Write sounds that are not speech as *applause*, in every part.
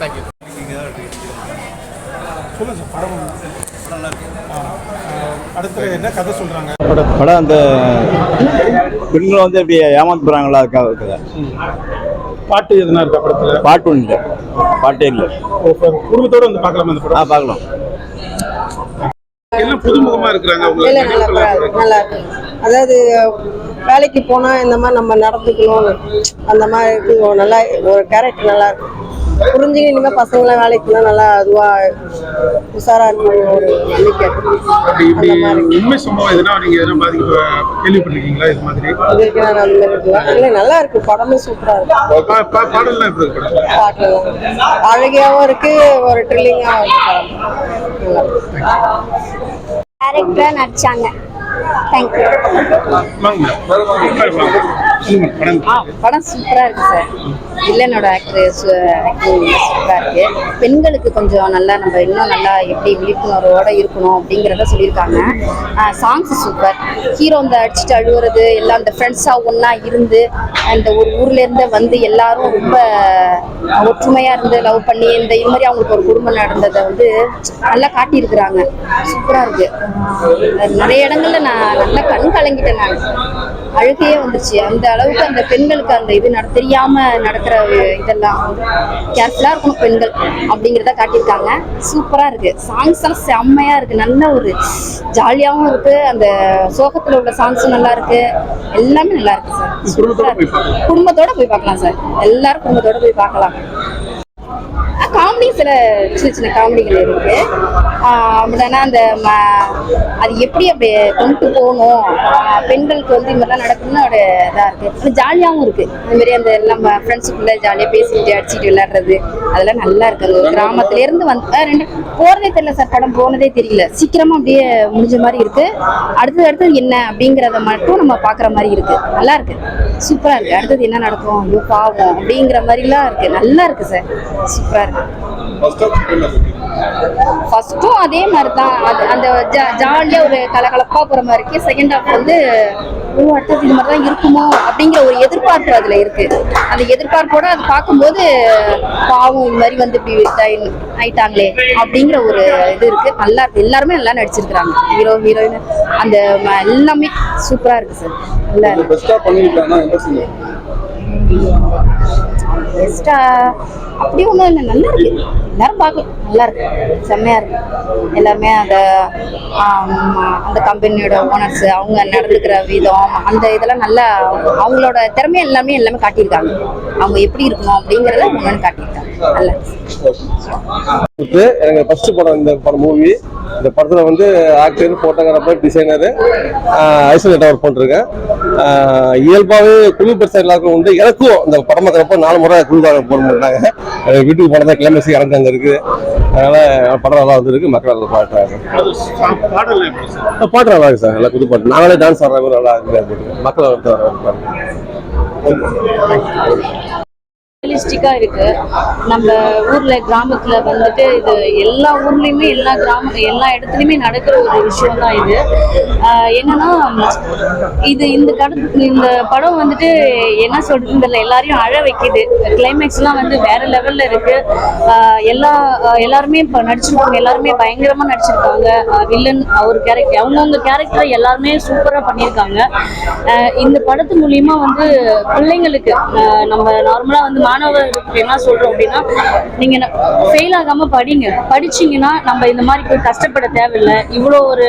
Thank you சொல்லுங்க sir படம் ஆ, ஆ, அடுத்து என்ன கதை சொல்றாங்க? படம் அந்த பெண்களை வந்து இப்படி ஏமாத்து போகிறாங்களா இருக்குதா. பாட்டு எதுனா இருக்கா படத்துல? பாட்டு ஒன்று இல்லை. பாட்டே இல்லை குடும்பத்தோட வந்து பார்க்கலாமா அந்த ஆ படம் பார்க்கலாம். எல்லாம் புதுமுகமா இருக்கிறாங்க நல்லா இருக்கு. அதாவது வேலைக்கு போனா இந்த மாதிரி நம்ம நடந்துக்கணும் அந்த மாதிரி நல்லா ஒரு கேரக்டர் நல்லா இருக்கு புரிஞ்சுங்க இனிமே பசங்களாம் வேலைக்கு போனா நல்லா அதுவா உஷாரா இருக்கணும் ஒரு நம்பிக்கை. உண்மை சம்பவம் எதுனா நீங்க எதனா பாதிக்க கேள்விப்பட்டிருக்கீங்களா இது மாதிரி? இது வரைக்கும் நான் அந்த மாதிரி இல்லை. நல்லா இருக்கு. படமும் சூப்பரா இருக்கு. பா- பா- பாடல்லாம் எப்படி இருக்கு இருக்கு ஒரு ட்ரில்லிங்காகவும் இருக்கு. படம் நல்லா இருக்கு. கேரக்டரா நடிச்சாங்க. தேங்க்யூ வாங்க மேடம். வாங்க. சொல்லுங்க படம். ஆ படம் சூப்பராக இருக்கு சார் வில்லனோட ஆக்டர் சூப்பராக இருக்கு. பெண்களுக்கு கொஞ்சம் நல்லா நம்ம இன்னும் நல்லா எப்படி விழிப்புணர்வோட இருக்கணும் அப்படிங்கிறத சொல்லியிருக்காங்க. சாங்ஸ் சூப்பர் ஹீரோ இந்த அடிச்சுட்டு அழுவுறது எல்லாம் அந்த ஃப்ரெண்ட்ஸாக ஒன்றா இருந்து அந்த ஒரு ஊர்ல இருந்து வந்து எல்லாரும் ரொம்ப ஒற்றுமையா இருந்து லவ் பண்ணி இந்த இது மாதிரி அவங்களுக்கு ஒரு குடும்பம் நடந்ததை வந்து நல்லா காட்டியிருக்கிறாங்க. சூப்பரா இருக்கு. நிறைய இடங்கள்ல நான் நல்லா கண் கலங்கிட்டேன் நான். அழுகையே வந்துருச்சு. அந்த அளவுக்கு அந்த பெண்களுக்கு அந்த இது நட தெரியாம நடக்கிற இதெல்லாம் கேர்ஃபுல்லா இருக்கணும் பெண்கள் அப்படிங்கிறத காட்டியிருக்காங்க. சூப்பரா இருக்கு. சாங்ஸ் எல்லாம் செம்மையா இருக்கு. நல்ல ஒரு ஜாலியாவும் இருக்கு. அந்த சோகத்துல உள்ள சாங்ஸும் நல்லா இருக்கு. எல்லாமே நல்லா இருக்கு சார். குடும்பத்தோட போய் பார்க்கலாம். குடும்பத்தோட போய் பார்க்கலாம் சார். எல்லாரும் குடும்பத்தோட போய் பார்க்கலாம். காமெடி சில சின்ன சின்ன காமெடிகள் இருக்கு. அப்படின்னா அந்த ம- அது எப்படி அப்படி கொண்டு போகணும்? பெண்களுக்கு வந்து இந்த மாதிரிலாம் நடக்கணும்னு ஒரு இதாக இருக்குது ஜாலியாகவும் இருக்குது இந்த அந்த நம்ம ஃப்ரெண்ட்ஸுக்குள்ளே ஜாலியாக பேசிக்கிட்டு அடிச்சிட்டு விளையாடுறது அதெல்லாம் நல்லா இருக்குது அந்த ஒரு வந்து ரெண்டு போகிறதே தெரியல சார் படம் போனதே தெரியல. சீக்கிரமாக அப்படியே முடிஞ்ச மாதிரி இருக்குது அடுத்தது அடுத்தது என்ன அப்படிங்கிறத மட்டும் நம்ம பார்க்குற மாதிரி இருக்குது நல்லா இருக்குது சூப்பராக இருக்குது அடுத்தது என்ன நடக்கும்? ஐயோ பாவம். அப்படிங்கிற மாதிரிலாம் இருக்குது நல்லா இருக்குது சார் சூப்பராக இருக்குது ஃபர்ஸ்ட்டும் அதே மாதிரி தான் அது அந்த ஜா- ஜாலியா ஒரு கலகலப்பா போற மாதிரி இருக்கு. செகண்ட் ஹாஃப் வந்து ஓ அடுத்தது இது மாதிரி தான் இருக்குமோ? அப்படிங்கிற ஒரு எதிர்பார்ப்பு அதுல இருக்கு. அந்த எதிர்பார்ப்போட அது பார்க்கும்போது பாவம் இது மாதிரி வந்து இப்படி ஆயிட்டாங்களே அப்படிங்கிற ஒரு இது இருக்கு. நல்லா இருக்கு. எல்லாருமே நல்லா நடிச்சிருக்கிறாங்க. ஹீரோ ஹீரோயின் அந்த எல்லாமே சூப்பரா இருக்கு சார் நல்லா பெஸ்ட்டாக அப்படி ஒன்றும் இல்லை. நல்லா இருக்கு. எல்லாரும் பார்க்கலாம் நல்லா இருக்கு. செம்மையாக இருக்கு. எல்லாமே அந்த அந்த கம்பெனியோட ஓனர்ஸ் அவங்க நடந்துக்கிற விதம் அந்த இதெல்லாம் நல்லா அவங்களோட திறமை எல்லாமே எல்லாமே காட்டியிருக்காங்க. அவங்க எப்படி இருக்கணும் அப்படிங்கிறத ஒன்று காட்டியிருக்காங்க. நல்லா எனக்கு ஃபர்ஸ்ட் படம் இந்த படம் மூவி இந்த படத்தில் வந்து actor photographer designer isolate work பண்ணிருக்கேன் இயல்பாகவே குழு பெருசாக எல்லாருக்கும் உண்டு. எனக்கும் இந்த படம் பார்க்குறப்ப நாலு முறை குழு போட மாட்டாங்க வீட்டுக்கு போனதா கிளைமேக்ஸ் இறந்து அங்கே இருக்கு அதனால படம் நல்லா வந்துருக்கு மக்கள் நல்லா பாடுறாங்க பாட்டு நல்லா இருக்கு சார் நல்லா புது பாட்டு. நாங்களே டான்ஸ் ஆடுறாங்க நல்லா இருக்கு மக்கள் வந்து வர ரியலிஸ்டிக்காக இருக்குது நம்ம ஊரில் கிராமத்தில் வந்துட்டு இது எல்லா ஊர்லேயுமே எல்லா கிராம எல்லா இடத்துலையுமே நடக்கிற ஒரு விஷயம் தான் இது என்னன்னா இது இந்த கடத்து இந்த படம் வந்துட்டு என்ன சொல்றதுன்னு எல்லாரையும் அழ வைக்குது. கிளைமேக்ஸ்லாம் வந்து வேற லெவலில் இருக்கு. எல்லா எல்லாருமே இப்போ நடிச்சிருக்காங்க எல்லாருமே பயங்கரமாக நடிச்சிருக்காங்க. வில்லன் அவர் கேரக்டர் அவங்கவுங்க கேரக்டரை எல்லாருமே சூப்பராக பண்ணியிருக்காங்க இந்த படத்து மூலியமாக வந்து பிள்ளைங்களுக்கு நம்ம நார்மலாக வந்து மாணவர்களுக்கு என்ன சொல்றோம் அப்படின்னா நீங்க ஃபெயில் ஆகாம படிங்க. படிச்சீங்கன்னா நம்ம இந்த மாதிரி போய் கஷ்டப்பட தேவையில்லை. இவ்வளோ ஒரு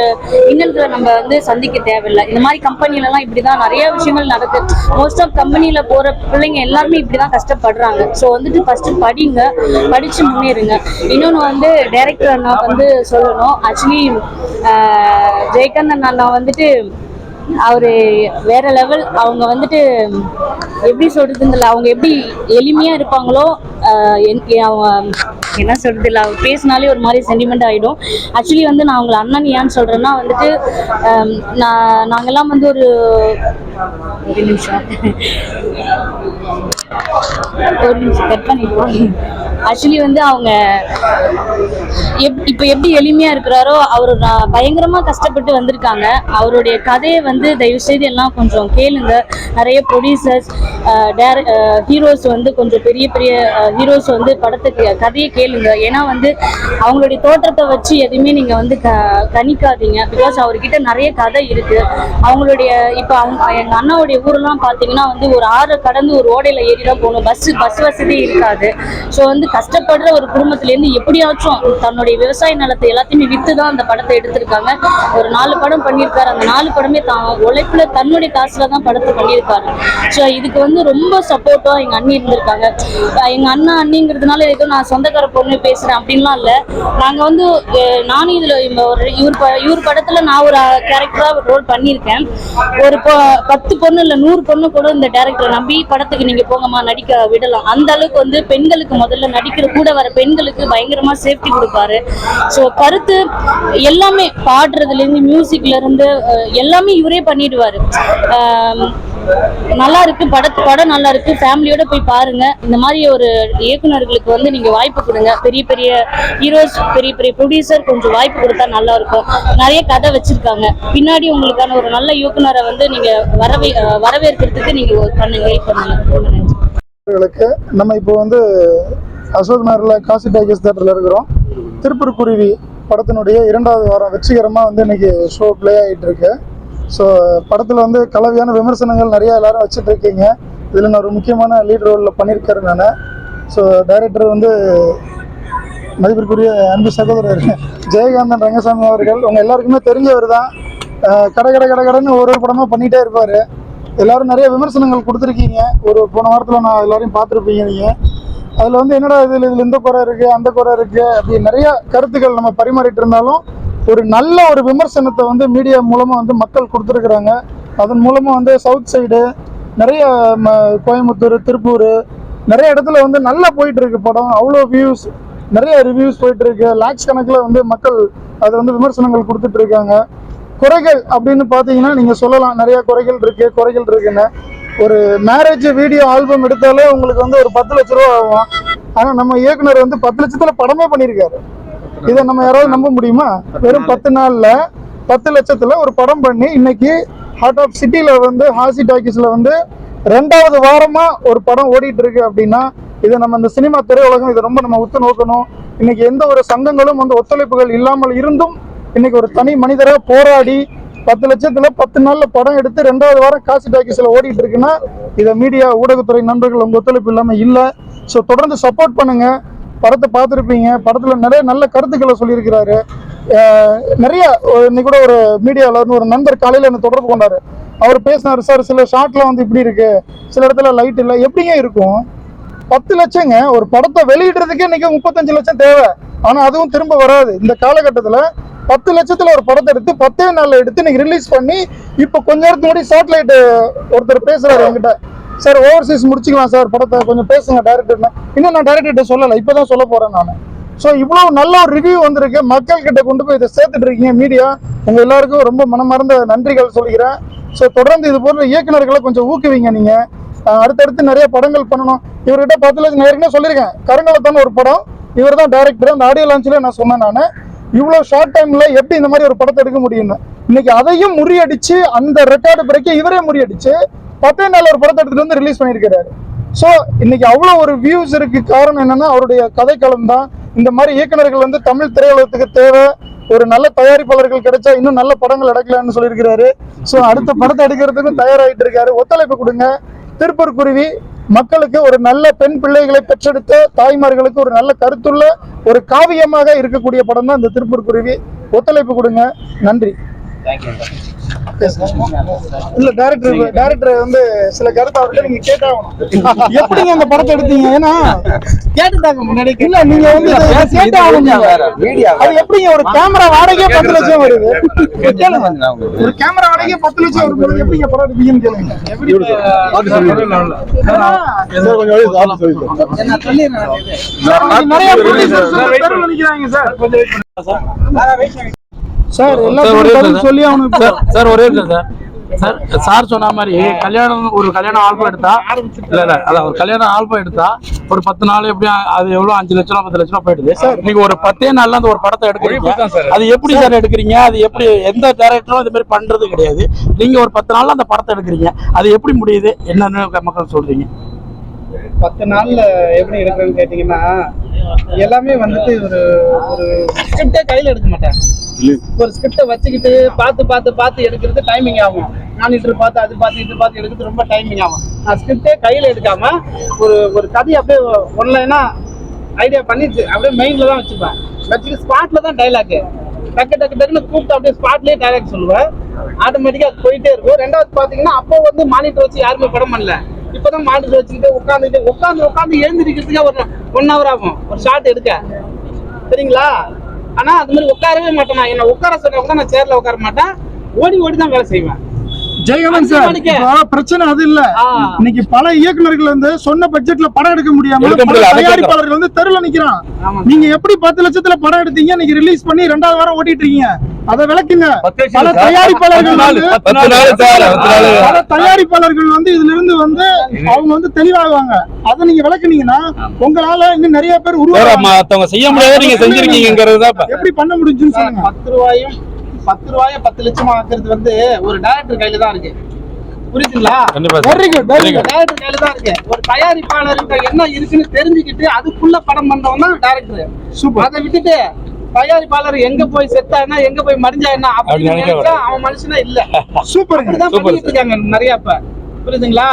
இன்னல்களை நம்ம வந்து சந்திக்க தேவையில்லை. இந்த மாதிரி கம்பெனிலலாம் இப்படிதான் நிறைய விஷயங்கள் நடக்குது மோஸ்ட் ஆஃப் கம்பெனியில போற பிள்ளைங்க எல்லாருமே இப்படிதான் கஷ்டப்படுறாங்க. ஸோ வந்துட்டு ஃபர்ஸ்ட் படிங்க. படிச்சு முன்னேறுங்க. இன்னொன்று வந்து டைரக்டர் அண்ணா வந்து சொல்லணும். ஆக்சுவலி ஜெயகாந்த் அண்ணா வந்துட்டு அவர் வேற லெவல் அவங்க வந்துட்டு எப்படி சொல்றதுன்னு அவங்க எப்படி எளிமையா இருப்பாங்களோ என்- அவங்க என்ன சொல்றது இல்லை அவங்க பேசினாலே ஒரு மாதிரி சென்டிமெண்ட் ஆகிடும் ஆக்சுவலி வந்து நான் அவங்களை அண்ணன் ஏன்னு சொல்றேன்னா வந்துட்டு நான் நாங்கள்லாம் வந்து ஒரு ஒரு நிமிஷம். ஒரு நிமிஷம் கட் பண்ணிடுவோம். ஆக்சுவலி வந்து அவங்க எப் இப்போ எப்படி எளிமையாக இருக்கிறாரோ அவர் நான் பயங்கரமாக கஷ்டப்பட்டு வந்திருக்காங்க. அவருடைய கதையை வந்து தயவு செய்து எல்லாம் கொஞ்சம் கேளுங்க. நிறைய ப்ரொடியூசர்ஸ் டேர ஹீரோஸ் வந்து கொஞ்சம் பெரிய பெரிய ஹீரோஸ் வந்து படத்துக்கு கதையை கேளுங்க. ஏன்னா வந்து அவங்களுடைய தோற்றத்தை வச்சு எதுவுமே நீங்க வந்து க கணிக்காதீங்க. பிகாஸ் அவர்கிட்ட நிறைய கதை இருக்கு. அவங்களுடைய இப்போ அவங்க எங்க அண்ணாவுடைய ஊர்லாம் பார்த்தீங்கன்னா வந்து ஒரு ஆறு கடந்து ஒரு ஓடையில ஏறி தான் போகணும். பஸ் பஸ் வசதி இருக்காது. ஸோ வந்து கஷ்டப்படுற ஒரு குடும்பத்துலேருந்து எப்படியாச்சும் தன்னுடைய விவசாய நிலத்தை எல்லாத்தையுமே விற்று தான் அந்த படத்தை எடுத்திருக்காங்க. ஒரு நாலு படம் பண்ணியிருக்காரு. அந்த நாலு படமே தான் உழைப்புல தன்னுடைய காசுல தான் படத்தை பண்ணியிருக்காரு. ஸோ இதுக்கு வந்து ரொம்ப சப்போர்ட்டா எங்க அண்ணி இருந்திருக்காங்க. எங்க அண்ணா அண்ணிங்கிறதுனால ஏதோ நான் சொந்தக்கார பொண்ணு பேசுறேன் அப்படின்லாம் இல்லை. நாங்கள் வந்து நானும் இதில் ஒரு இவர் இவர் படத்தில் நான் ஒரு கேரக்டராக ரோல் பண்ணியிருக்கேன். ஒரு பொ- பத்து பொண்ணு இல்லை நூறு பொண்ணு கூட இந்த டேரக்டரை நம்பி படத்துக்கு நீங்கள் போங்கம்மா நடிக்க விடலாம். அந்த அளவுக்கு வந்து பெண்களுக்கு முதல்ல நடிக்கிற கூட வர பெண்களுக்கு பயங்கரமா சேஃப்டி கொடுப்பாரு. ஸோ கருத்து எல்லாமே பாடுறதுலேருந்து மியூசிக்ல இருந்து எல்லாமே இவரே பண்ணிடுவாரு. நல்லா இருக்கு படத்து படம் நல்லா இருக்கு. ஃபேமிலியோட போய் பாருங்க. இந்த மாதிரி ஒரு இயக்குனர்களுக்கு வந்து நீங்க வாய்ப்பு கொடுங்க. பெரிய பெரிய ஹீரோஸ் பெரிய பெரிய ப்ரொடியூசர் கொஞ்சம் வாய்ப்பு கொடுத்தா நல்லா இருக்கும். நிறைய கதை வச்சிருக்காங்க. பின்னாடி உங்களுக்கான ஒரு நல்ல இயக்குனரை வந்து நீங்க வரவே வரவேற்கிறதுக்கு நீங்க பண்ணுங்க ஹெல்ப் பண்ணுங்க. நம்ம இப்போ வந்து அசோக் நகரில் காசி டைகர்ஸ் தேட்டரில் இருக்கிறோம். திருப்பூர் குருவி படத்தினுடைய இரண்டாவது வாரம் வெற்றிகரமாக வந்து இன்னைக்கு ஷோ ப்ளே ஆகிட்டு இருக்கு. ஸோ படத்தில் வந்து கலவையான விமர்சனங்கள் நிறைய எல்லாரும் வச்சுட்டு இருக்கீங்க இதில் நான் ஒரு முக்கியமான லீட் ரோலில் பண்ணியிருக்கிறேன் நான். ஸோ டைரக்டர் வந்து மதிப்பிற்குரிய அன்பு சகோதரர் ஜெயகாந்தன் ரங்கசாமி அவர்கள். உங்கள் எல்லாருக்குமே தெரிஞ்சவர் தான். கடை கடை கடை கடைன்னு ஒரு ஒரு படமாக பண்ணிகிட்டே இருப்பார். எல்லோரும் நிறைய விமர்சனங்கள் கொடுத்துருக்கீங்க. ஒரு போன வாரத்தில் நான் எல்லாரையும் பார்த்துருப்பீங்க நீங்கள் அதில் வந்து என்னடா இதில் இதில் இந்த குறை இருக்குது அந்த குறை இருக்குது அப்படி நிறைய கருத்துக்கள் நம்ம பரிமாறிட்டு இருந்தாலும் ஒரு நல்ல ஒரு விமர்சனத்தை வந்து மீடியா மூலமாக வந்து மக்கள் கொடுத்துருக்குறாங்க. அதன் மூலமாக வந்து சவுத் சைடு நிறைய ம கோயம்புத்தூர் திருப்பூர் நிறைய இடத்துல வந்து நல்லா போயிட்டு இருக்கு படம். அவ்வளோ வியூஸ் நிறைய ரிவ்யூஸ் போயிட்டு இருக்கு லேக்ஸ் கணக்கில் வந்து மக்கள் அதை வந்து விமர்சனங்கள் கொடுத்துட்டு இருக்காங்க. குறைகள் அப்படின்னு பார்த்தீங்கன்னா நீங்கள் சொல்லலாம் நிறைய குறைகள் இருக்கு குறைகள் இருக்குன்னு. ஒரு மேரேஜ் வீடியோ ஆல்பம் எடுத்தாலே உங்களுக்கு வந்து ஒரு பத்து லட்ச ரூபா ஆகும். ஆனால் நம்ம இயக்குனர் வந்து பத்து லட்சத்தில் படமே பண்ணியிருக்காரு. இதை நம்ம யாராவது நம்ப முடியுமா? வெறும் பத்து நாள்ல பத்து லட்சத்துல ஒரு படம் பண்ணி இன்னைக்கு ஹார்ட் ஆஃப் சிட்டில வந்து ஹாசி டாக்கீஸ்ல வந்து ரெண்டாவது வாரமா ஒரு படம் ஓடிட்டு இருக்கு அப்படின்னா இதை நம்ம இந்த சினிமா திரையுலகம் இதை ரொம்ப நம்ம உத்து நோக்கணும். இன்னைக்கு எந்த ஒரு சங்கங்களும் வந்து ஒத்துழைப்புகள் இல்லாமல் இருந்தும் இன்னைக்கு ஒரு தனி மனிதராக போராடி பத்து லட்சத்துல பத்து நாள்ல படம் எடுத்து ரெண்டாவது வாரம் காசி டாக்கீஸ்ல ஓடிட்டு இருக்குன்னா இதை மீடியா ஊடகத்துறை நண்பர்கள் உங்க ஒத்துழைப்பு இல்லாம இல்லை. ஸோ தொடர்ந்து சப்போர்ட் பண்ணுங்க. படத்தை பார்த்துருப்பீங்க. படத்தில் நிறைய நல்ல கருத்துக்களை சொல்லியிருக்கிறாரு. நிறைய இன்னைக்கு கூட ஒரு மீடியாவில் ஒரு நண்பர் காலையில் என்ன தொடர்பு கொண்டாரு. அவர் பேசினாரு சார் சில ஷார்ட்லாம் வந்து இப்படி இருக்கு. சில இடத்துல லைட் இல்லை. எப்படிங்க இருக்கும்? பத்து லட்சங்க ஒரு படத்தை வெளியிடுறதுக்கே இன்னைக்கு முப்பத்தஞ்சு லட்சம் தேவை. ஆனால் அதுவும் திரும்ப வராது. இந்த காலகட்டத்தில் பத்து லட்சத்தில் ஒரு படத்தை எடுத்து பத்தே நாளில் எடுத்து இன்னைக்கு ரிலீஸ் பண்ணி இப்போ கொஞ்ச நேரத்துக்கு முன்னாடி சேட்டலைட் ஒருத்தர் பேசுகிறாரு என்கிட்ட. சார் ஓவர்சீஸ் முடிச்சுக்கலாம் சார் படத்தை கொஞ்சம் பேசுங்க டேரக்டர் இன்னும் நான் டேரக்டர்கிட்ட சொல்லலை இப்போ தான் சொல்ல போகிறேன் நான். ஸோ இவ்வளோ நல்ல ஒரு ரிவ்யூ வந்திருக்கு. மக்கள் கிட்ட கொண்டு போய் இதை சேர்த்துட்டு இருக்கீங்க மீடியா உங்கள் எல்லாருக்கும் ரொம்ப மனமார்ந்த நன்றிகள் சொல்லிக்கிறேன். ஸோ தொடர்ந்து இது போன்ற இயக்குநர்களை கொஞ்சம் ஊக்குவிங்க நீங்கள் அடுத்தடுத்து நிறைய படங்கள் பண்ணணும். இவர்கிட்ட பத்து லட்சம் நான் சொல்லியிருக்கேன். கருங்கலத்தான ஒரு படம். இவர் தான் டேரக்டர் அந்த ஆடியோ லான்ச்சில் நான் சொன்னேன் நான். இவ்வளோ ஷார்ட் டைமில் எப்படி இந்த மாதிரி ஒரு படத்தை எடுக்க முடியும்னு. இன்னைக்கு அதையும் முறியடிச்சு அந்த ரெக்கார்டு பிறகு இவரே முறியடிச்சு பத்தே நாள் ஒரு படத்தை எடுத்துட்டு வந்து ரிலீஸ் பண்ணியிருக்கிறாரு. ஸோ இன்னைக்கு அவ்வளோ ஒரு வியூஸ் இருக்கு. காரணம் என்னன்னா அவருடைய கதைக்களம் தான். இந்த மாதிரி இயக்குநர்கள் வந்து தமிழ் திரையுலகத்துக்கு தேவை. ஒரு நல்ல தயாரிப்பாளர்கள் கிடைச்சா இன்னும் நல்ல படங்கள் எடுக்கலாம்னு சொல்லியிருக்கிறாரு. ஸோ அடுத்த படத்தை எடுக்கிறதுக்கும் தயாராகிட்டு இருக்காரு. ஒத்துழைப்பு கொடுங்க. திருப்பூர் குருவி மக்களுக்கு ஒரு நல்ல பெண் பிள்ளைகளை பெற்றெடுத்த தாய்மார்களுக்கு ஒரு நல்ல கருத்துள்ள ஒரு காவியமாக இருக்கக்கூடிய படம் தான் இந்த திருப்பூர் குருவி ஒத்துழைப்பு கொடுங்க. நன்றி. இல்ல டைரக்டர் டைரக்டர் வந்து சில கருத்து அவர்கிட்ட நீங்க கேட்டாகணும். எப்படிங்க அந்த படத்தை எடுத்தீங்க? ஏன்னா கேட்டுட்டாங்க முன்னாடி இல்ல நீங்க வந்து கேட்டாகணும். அது எப்படிங்க ஒரு கேமரா வாடகையே பத்து லட்சம் வருது? கேளுங்க. ஒரு கேமரா வாடகையே பத்து லட்சம் வரும்போது எப்படிங்க படம் எடுப்பீங்கன்னு கேளுங்க. நிறைய சார். சார் எல்லாத்தையும் பதில் சொல்லி அவனுக்கு சார் ஒரே சார். சார் சார் சொன்ன மாதிரி கல்யாணம் ஒரு கல்யாணம் ஆல்பம் எடுத்தா இல்ல இல்ல அதான் ஒரு கல்யாணம் ஆல்பம் எடுத்தா ஒரு பத்து நாள் எப்படி அது எவ்வளவு அஞ்சு லட்சம் பத்து லட்சம் போயிடுது. நீங்க ஒரு பத்தே நாள்ல அந்த ஒரு படத்தை எடுக்கிறீங்க. அது எப்படி சார் எடுக்கிறீங்க? அது எப்படி எந்த டேரக்டரும் இது மாதிரி பண்றது கிடையாது. நீங்க ஒரு பத்து நாள்ல அந்த படத்தை எடுக்கிறீங்க. அது எப்படி முடியுது? என்னன்னு மக்கள் சொல்றீங்க. பத்து நாள்ல எப்படி எடுக்கிறேன்னு கேட்டீங்கன்னா எல்லாமே வந்துட்டு ஒரு ஒரு ஸ்கிரிப்டே கையில எடுக்க மாட்டேன். ஒரு ஸ்கிரிப்டை வச்சுக்கிட்டு பார்த்து பார்த்து பார்த்து எடுக்கிறது டைமிங் ஆகும். மானிட்டர் பார்த்து அது பார்த்து இது பார்த்து எடுக்கிறது ரொம்ப டைமிங் ஆகும். நான் ஸ்கிரிப்டே கையில எடுக்காம ஒரு ஒரு கதையை அப்படியே ஒன்லைனா ஐடியா பண்ணி அப்படியே மெயின்ல தான் வச்சுப்பேன். வச்சுட்டு ஸ்பாட்ல தான் டைலாக் டக்கு டக்கு டக்குன்னு கூப்பிட்டு அப்படியே ஸ்பாட்லயே டைலாக் சொல்லுவேன். ஆட்டோமேட்டிக்கா போயிட்டே இருக்கும். ரெண்டாவது பாத்தீங்கன்னா அப்போ வந்து மானிட்டர் வச்சு யாருமே படம் பண்ணல. இப்பதான் மானிட்டர் வச்சுக்கிட்டு உட்காந்துட்டு உட்காந்து உட்காந்து எழுந்திருக்கிறதுக்கே ஒரு ஒன் ஹவர் ஆகும். ஒரு ஷாட் எடுக்க. சரிங்களா? ஆனா அது மாதிரி உட்காரவே மாட்டேன் நான். என்ன உட்கார சொன்னா கூட நான் சேர்ல உட்கார மாட்டேன். ஓடி ஓடி தான் வேலை செய்வேன். ஜெயகமன் சார் பிரச்சனை அது இல்ல. இன்னைக்கு பல இயக்குனர்கள் வந்து சொன்ன பட்ஜெட்ல படம் எடுக்க முடியாம தயாரிப்பாளர்கள் வந்து தெருல நிக்கிறான். நீங்க எப்படி பத்து லட்சத்துல படம் எடுத்தீங்க? இன்னைக்கு ரிலீஸ் பண்ணி ரெண்டாவது வாரம் ஓட்டிட்டு இருக்கீங்க. அதை விளக்குங்க. பல தயாரிப்பாளர்கள் பல தயாரிப்பாளர்கள் வந்து இதுல இருந்து வந்து அவங்க வந்து தெளிவாகுவாங்க. அதை நீங்க விளக்குனீங்கன்னா உங்களால இன்னும் நிறைய பேர் உருவாங்க செய்ய முடியாத நீங்க செஞ்சிருக்கீங்கிறது. எப்படி பண்ண முடிஞ்சுன்னு சொல்லுங்க. பத்து ரூபாயும் பத்து ரூபாய பத்து லட்சமா ஆக்குறது வந்து ஒரு டைரக்டர் கையில தான் இருக்கு. புரியுதுங்களா? கண்டிப்பா sir. Very good very good director கையில தான் இருக்கு. ஒரு தயாரிப்பாளருக்கு என்ன இருக்குன்னு தெரிஞ்சுக்கிட்டு அதுக்குள்ள படம் பண்றவன் தான் டேரக்டர் சூப்பர் அதை விட்டுட்டு தயாரிப்பாளர் எங்க போய் செத்தானா எங்க போய் மடிஞ்சா என்ன அப்படி அப்படின்னு அவன் மனுஷனா இல்ல. அப்படிதான் பண்ணிட்டு இருக்காங்க நிறைய இப்ப. புரியுதுங்களா?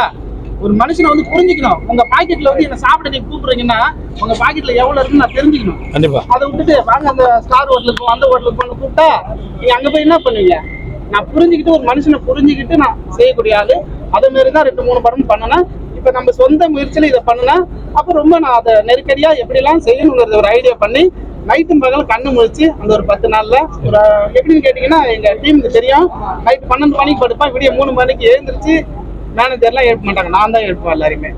ஒரு மனுஷனை வந்து புரிஞ்சுக்கணும். உங்க பாக்கெட்ல வந்து என்ன சாப்பிட நீங்க கூப்பிடுறீங்கன்னா உங்க பாக்கெட்ல எவ்வளவு இருக்குன்னு நான் தெரிஞ்சுக்கணும். கண்டிப்பா. அதை விட்டுட்டு வாங்க அந்த ஸ்டார் ஹோட்டலுக்கு அந்த ஹோட்டலுக்கு போன கூப்பிட்டா நீங்க அங்க போய் என்ன பண்ணுவீங்க? நான் புரிஞ்சுக்கிட்டு ஒரு மனுஷனை புரிஞ்சுக்கிட்டு நான் செய்யக்கூடிய ஆளு. அதே மாதிரி தான் ரெண்டு மூணு படம் பண்ணனேன். இப்ப நம்ம சொந்த முயற்சியில இதை பண்ணுனா அப்ப ரொம்ப நான் அதை நெருக்கடியா எப்படிலாம் செய்யணுங்கிறத ஒரு ஐடியா பண்ணி நைட்டும் பகல் கண்ணு முழிச்சு அந்த ஒரு பத்து நாள்ல ஒரு எப்படின்னு கேட்டீங்கன்னா எங்க டீமுக்கு தெரியும். நைட் பன்னெண்டு மணிக்கு படுப்பேன். விடிய மூணு மணிக்கு எழுந்திருச்சு மேனேஜர்லாம் எழுப்ப மாட்டாங்க. நான் தான் எழுப்புவேன் எல்லாருமே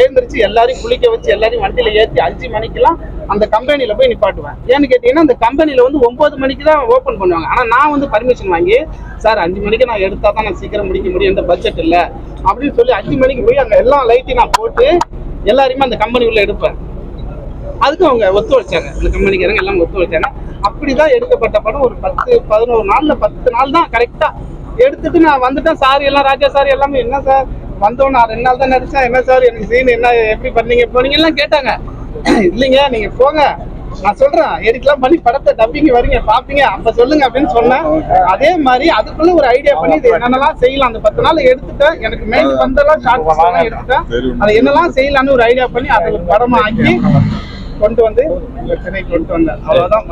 எழுந்திரிச்சு எல்லாரையும் குளிக்க வச்சு எல்லாரையும் வண்டியில ஏற்றி அஞ்சு மணிக்கெல்லாம் அந்த கம்பெனியில போய் நிப்பாட்டுவேன். ஏன்னு கேட்டீங்கன்னா அந்த கம்பெனியில வந்து ஒன்பது மணிக்கு தான் ஓப்பன் பண்ணுவாங்க. ஆனா நான் வந்து பர்மிஷன் வாங்கி சார் அஞ்சு மணிக்கு நான் எடுத்தா தான் நான் சீக்கிரம் முடிக்க முடியும். எந்த பட்ஜெட் இல்ல. அப்படின்னு சொல்லி அஞ்சு மணிக்கு போய் அந்த எல்லா லைட்டையும் நான் போட்டு எல்லாரையுமே அந்த கம்பெனி உள்ள எடுப்பேன். அதுக்கு அவங்க ஒத்துழைச்சாங்க. இந்த கம்பெனிக்காரங்க எல்லாம் ஒத்துழைச்சாங்க. அப்படிதான் எடுக்கப்பட்ட படம் ஒரு பத்து பதினோரு நாள்ல பத்து நாள் தான் கரெக்டா எடுத்துட்டு நான் வந்துட்டேன் சார். எல்லாம் ராஜா சார் எல்லாமே என்ன சார்? வந்தோம் நான் ரெண்டு நாள் தான் நடிச்சேன் என்ன சார்? எனக்கு சீன் என்ன? எப்படி பண்ணீங்க? போனீங்க எல்லாம் கேட்டாங்க. *clears throat* இல்லைங்க நீங்க போங்க. நான் சொல்றேன். எடிட்லாம் பண்ணி படத்தை டப்பிங்க வரீங்க பாப்பீங்க. அப்ப சொல்லுங்க அப்படின்னு சொன்னேன். அதே மாதிரி அதுக்குள்ள ஒரு ஐடியா பண்ணி இது என்னென்னலாம் செய்யலாம். அந்த பத்து நாள் எடுத்துட்டேன். எனக்கு மெயின் வந்தெல்லாம் ஷார்ட் எடுத்துட்டேன். அதை என்னெல்லாம் செய்யலாம்னு ஒரு ஐடியா பண்ணி அதை ஒரு படமா ஆக்கி கொண்டு வந்து திரைக்கு கொண்டு வந்தேன் அவ்வளவுதான்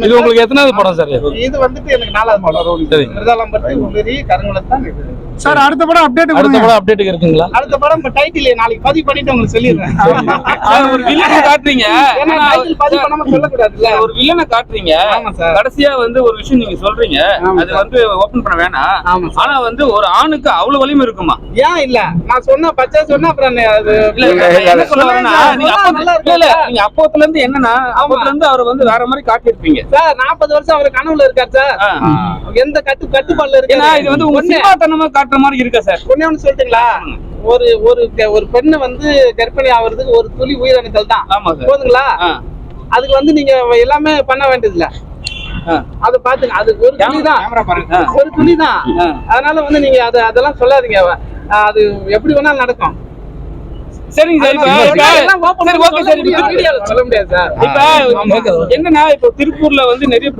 இது. உங்களுக்கு எத்தனாவது படம் சார் இது? வந்துட்டு எனக்கு நாலாவது படம் சரிங்க. விருதாலம்பட்டு உபரி கருங்குளத்தான் இது சார் அடுத்த படம் அப்டேட் அடுத்த படம் அப்டேட்டுக்கு இருக்குங்களா? அடுத்த படம் இப்ப டைட்டில் நாளைக்கு பதிவு பண்ணிட்டு உங்களுக்கு சொல்லிடுறேன். ஒரு வில்லனை காட்டுறீங்க. ஏன்னா ஆனா, டைட்டில் பதிவு பண்ணாம சொல்லக்கூடாதுல்ல. ஒரு வில்லனை காட்டுறீங்க. ஆமா சார். கடைசியா வந்து ஒரு விஷயம் நீங்க சொல்றீங்க. அது. வந்து ஓபன் பண்ண வேணாம். ஆனா வந்து ஒரு ஆணுக்கு அவ்வளவு வலிமை இருக்குமா? ஏன் இல்ல? நான் சொன்ன பச்சை சொன்னா அப்புறம் என்ன சொல்ல வரேன்னா நீங்க அப்போத்துல இருந்து என்னன்னா அப்போத்துல இருந்து அவர் வந்து வேற மாதிரி காட்டியிருப்பீங்க. சார் நாற்பது வருஷம் அவர் கனவுல இருக்கார் சார். எந்த கட்டு கட்டுப்பாடுல இருக்கு இது வந்து உங்க சினிமாத்தனமா காட்டுற மாதிரி இருக்கா சார்? ஒண்ணு சொல்லிட்டுங்களா? ஒரு ஒரு ஒரு பெண்ணு வந்து கர்ப்பிணி ஆவறதுக்கு ஒரு துளி உயிரணுக்கள் தான். ஆமா சார். போதுங்களா. அதுக்கு வந்து நீங்க எல்லாமே பண்ண வேண்டியது இல்ல. அது பாத்துங்க அது ஒரு துளி தான். ஒரு துளி தான். அதனால வந்து நீங்க அது அதெல்லாம் சொல்லாதீங்க. அது எப்படி வேணாலும் நடக்கும். சரிங்க என்னன்னா இப்ப திருப்பூர்ல வந்து நிறைய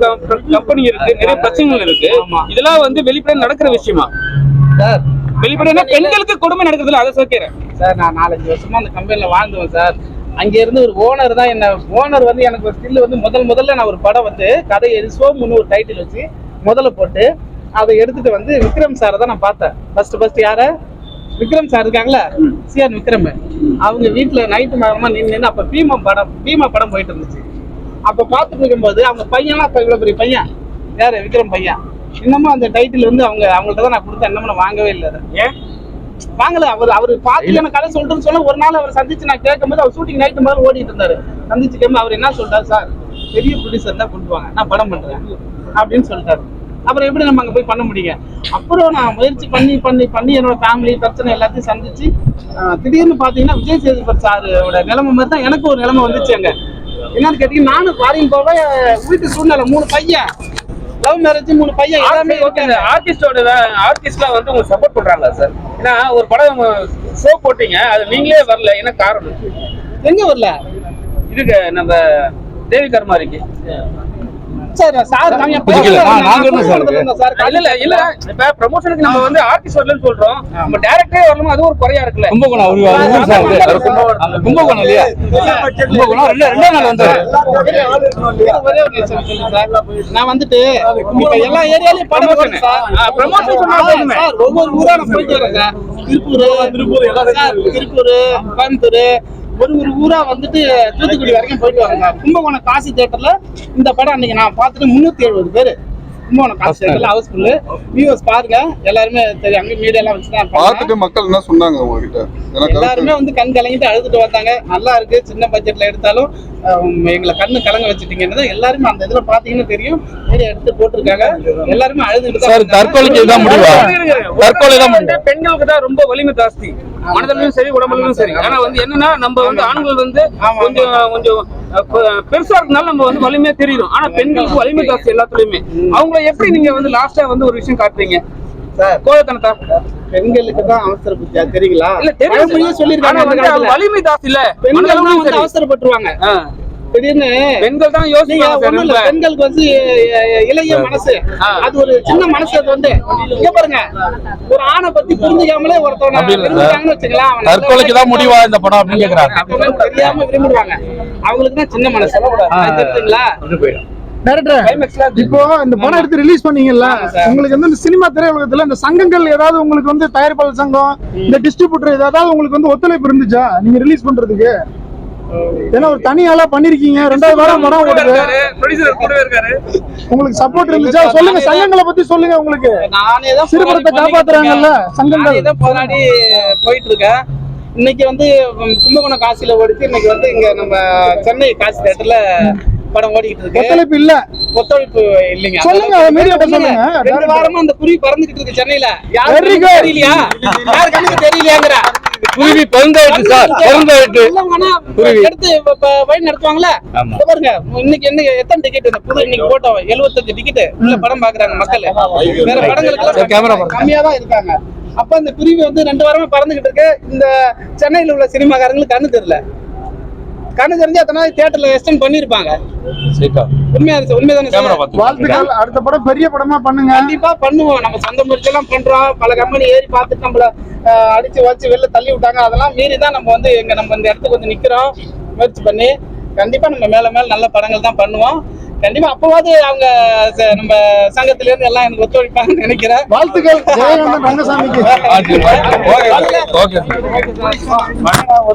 கம்பெனி இருக்கு நிறைய பிரச்சனைகள் இருக்கு. இதெல்லாம் வந்து வெளிப்படையா நடக்கிற விஷயமா? சார். வெளிப்படையா பெண்களுக்கு கொடுமை நடக்குதுல அதை சொல்கிறேன் சார் நான் நாலஞ்சு வருஷமா அந்த கம்பெனில வாழ்ந்துவேன் சார். அங்க இருந்து ஒரு ஓனர் தான் என்ன ஓனர் வந்து எனக்கு ஒரு ஸ்டில் வந்து முதல் முதல்ல நான் ஒரு படம் வந்து கதை எரிசோம்னு ஒரு டைட்டில் வச்சு முதல்ல போட்டு அதை எடுத்துட்டு வந்து விக்ரம் சாரை தான் நான் பார்த்தேன். ஃபர்ஸ்ட் ஃபர்ஸ்ட் யார? விக்ரம் சார் இருக்காங்களா சிஆர் விக்ரம். அவங்க வீட்டுல நைட்டு நேரமா நின்று நின்று அப்ப பீமா படம் பீமா படம் போயிட்டு இருந்துச்சு. அப்ப பார்த்துட்டு இருக்கும்போது அவங்க பையன்லாம் அப்ப இவ்வளவு பெரிய பையன்? யாரு? விக்ரம் பையன். இன்னமும் அந்த டைட்டில் வந்து அவங்க அவங்கள்ட்ட தான் நான் கொடுத்தேன். இன்னமும் நான் வாங்கவே இல்லை ஏன்? வாங்கல. அவர் அவர் பார்த்து எனக்கு கதை சொல்றேன்னு சொல்ல ஒரு நாள் அவர் சந்திச்சு நான் கேட்கும்போது அவர் ஷூட்டிங் நைட்டு முதல்ல ஓடிட்டு இருந்தாரு. சந்திச்சு கேட்கும் அவர் என்ன சொல்றாரு சார் பெரிய ப்ரொடியூசர் தான் கொண்டு வாங்க. நான் படம் பண்றேன். அப்படின்னு சொல்லிட்டாரு. அப்புறம் எப்படி நம்ம அங்க போய் பண்ண முடியும் அப்புறம் நான் முயற்சி பண்ணி பண்ணி பண்ணி என்னோட ஃபேமிலி பிரச்சனை எல்லாத்தையும் சந்திச்சு திடீர்னு பாத்தீங்கன்னா விஜய் சேதுபதி சாரோட நிலைமை மாதிரி தான் எனக்கு ஒரு நிலைமை வந்துச்சு அங்க என்னன்னு கேட்டீங்கன்னா நானும் ஃபாரின் போவேன் வீட்டு சூழ்நிலை மூணு பையன். லவ் மேரேஜ் மூணு பையன் எல்லாமே ஓகே ஆர்டிஸ்டோட ஆர்டிஸ்ட்லாம் வந்து உங்களுக்கு சப்போர்ட் பண்றாங்களா சார் ஏன்னா ஒரு படம் ஷோ போட்டீங்க அது நீங்களே வரல. என்ன காரணம்? எங்க வரல? இதுக்கு நம்ம தேவி கர்மாரிக்கு சார் சார் நாங்க பிடிக்கல. நான் நாங்க என்ன சார் சார் இல்ல இல்ல இப்ப ப்ரமோஷனுக்கு நம்ம வந்து ஆர்டிஸ்ட் வரலன்னு சொல்றோம். நம்ம டைரக்டரே வரணும்? அது ஒரு குறையா இருக்குல்ல. கும்பகோணம் அவரு கும்பகோணம் இல்லையா? கும்பகோணம் ரெண்டு ரெண்டே நாள் வந்தாரு. நான் வந்துட்டு இப்ப எல்லா ஏரியாலயும். ஆ, promotion சொன்னா போதுமே. சார், ஒவ்வொரு ஊரா நான் போயிட்டு வரேன் சார். திருப்பூர் திருப்பூர் சார், திருப்பூர் கோயம்புத்தூர் ஒரு ஒரு ஊரா வந்துட்டு தூத்துக்குடி வரைக்கும் போயிட்டு சார். கும்பகோணம் காசி தியேட்டர்ல இந்த படம் அன்னைக்கு நான் பார்த்துட்டு முன்னூத்தி எழுபது பேரு. கும்பகோணம் காசி தியேட்டர்ல ஹவுஸ்ஃபுல்லு வியூவர்ஸ் பாருங்க. எல்லாருமே சரி அங்க மீடியா எல்லாம் வச்சுதான். பார்த்துட்டு மக்கள் என்ன சொன்னாங்க உங்ககிட்ட? எல்லாருமே வந்து கண் கலங்கிட்டு அழுதுட்டு வந்தாங்க. நல்லா இருக்கு. சின்ன பட்ஜெட்ல எடுத்தாலும் எங்களை கண்ணு கலங்க வச்சுட்டீங்கன்னு எல்லாருமே அந்த இதுல பாத்தீங்கன்னா தெரியும். எடுத்து போட்டிருக்காங்க. எல்லாருமே அழுதுட்டு தான். தற்கொலைக்கு முடிவா? தற்கொலை தான் பெண்களுக்கு தான் ரொம்ப வலிமை ஜாஸ்தி. மனதிலும் சரி உடம்புலையும் சரி. ஆனா வந்து என்னன்னா நம்ம வந்து ஆண்கள் வந்து. கொஞ்சம் கொஞ்சம் பெருசா இருக்கனால நம்ம வந்து வலிமையா தெரியும் ஆனா பெண்களுக்கு வலிமை ஜாஸ்தி எல்லாத்துலயுமே. அவங்கள எப்படி நீங்க வந்து லாஸ்டா வந்து ஒரு விஷயம் காட்டுறீங்க? கோழத்தனத்தா பெண்களுக்கு தான் அவசர புத்தியா? தெரியுங்களா? இல்ல தெரியும். காலத்துல. வலிமை ஜாஸ்தி இல்ல. பெண்கள். அவசரப்பட்டுருவாங்க. திடீர்னு பெண்கள் தான் ரொம்ப. பெண்களுக்கு வந்து இளைய மனசு. அது ஒரு சின்ன மனசு அது வந்து. இங்க பாருங்க. ஒரு ஆணை பத்தி புரிஞ்சுக்காமலே. விரும்புறாங்கன்னு வச்சுக்கலாம் தற்கொலைக்கு தான் முடிவா இந்த படம் அப்படின்னு அப்பவே தெரியாம விரும்பிடுவாங்க அவங்களுக்கு தான் சின்ன மனசு. Climaxல இப்போ இந்த படம் எடுத்து ரிலீஸ் பண்ணீங்கல்ல உங்களுக்கு வந்து இந்த சினிமா திரையுலகத்துல இந்த சங்கங்கள் ஏதாவது உங்களுக்கு வந்து தயாரிப்பாளர் சங்கம் இந்த டிஸ்ட்ரிபியூட்டர் ஏதாவது உங்களுக்கு வந்து ஒத்துழைப்பு இருந்துச்சா? நீங்க ரிலீஸ் பண்றதுக்கு? ஏன்னா ஒரு தனி ஆளா பண்ணிருக்கீங்க. ரெண்டாவது வாரம் படம் ஓடுது உங்களுக்கு சப்போர்ட் இருந்துச்சா? சொல்லுங்க சங்கங்களை பத்தி சொல்லுங்க உங்களுக்கு. நானே தான் சிறுபடத்தை காப்பாத்துறாங்கல்ல நானே சங்கங்கள் போராடி போயிட்டு இருக்கேன். இன்னைக்கு வந்து கும்பகோணம் காசில ஓடிச்சு இன்னைக்கு வந்து இங்க நம்ம சென்னை காசி தேட்டர்ல படம் ஓடிக்கிட்டு இருக்கு. ஒத்துழைப்பு இல்ல. ஒத்துழைப்பு இல்லைங்க. சொல்லுங்க, media-ட்ட சொல்லுங்க. ரெண்டு வாரமா அந்த குருவி பறந்துகிட்டு இருக்கு சென்னையில. யாரு Very கண்ணுக்கு good. தெரியலையா? யாரு கண்ணுக்கு தெரியலையாங்கிற. குருவி பிறந்தாயிட்டு சார் பிறந்தாயிட்டு குருவி. எடுத்து ஆமா. இப்ப பாருங்க இன்னைக்கு என்ன எத்தனை டிக்கெட் இந்த புது இன்னைக்கு போட்டோம் 75 டிக்கெட் உள்ள படம் பாக்குறாங்க மக்கள். வேற படங்களுக்கு பாருங்க. கம்மியா தான் இருக்காங்க. அப்ப இந்த குருவி வந்து ரெண்டு வாரமா பறந்துகிட்டு இருக்கு. இந்த சென்னையில உள்ள சினிமாக்காரங்களுக்கு கண்ணு தெரியல. கண்ணு தெரிஞ்சு அத்தனை நாள் தியேட்டர்ல எக்ஸ்டெண்ட் பண்ணிருப்பாங்க. வாழ்த்துக்கள் அடுத்த படம் பெரிய படமா பண்ணுங்க கண்டிப்பா பண்ணுவோம் நம்ம சொந்த முயற்சியெல்லாம் பண்றோம் பல கம்பெனி ஏறி பார்த்துட்டு நம்மள அடிச்சு வச்சு வெளில தள்ளி விட்டாங்க அதெல்லாம் மீறி தான் நம்ம வந்து எங்க நம்ம இந்த இடத்துக்கு வந்து நிக்கிறோம் முயற்சி பண்ணி கண்டிப்பா நம்ம மேல மேல நல்ல படங்கள் தான் பண்ணுவோம் கண்டிப்பா அப்பவாது அவங்க நம்ம சங்கத்துல இருந்து எல்லாம் எனக்கு ஒத்துழைப்பாங்கன்னு நினைக்கிறேன் வாழ்த்துக்கள் ஜெயகாந்தன் ரங்கசாமிக்கு ஓகே ஓகே சார்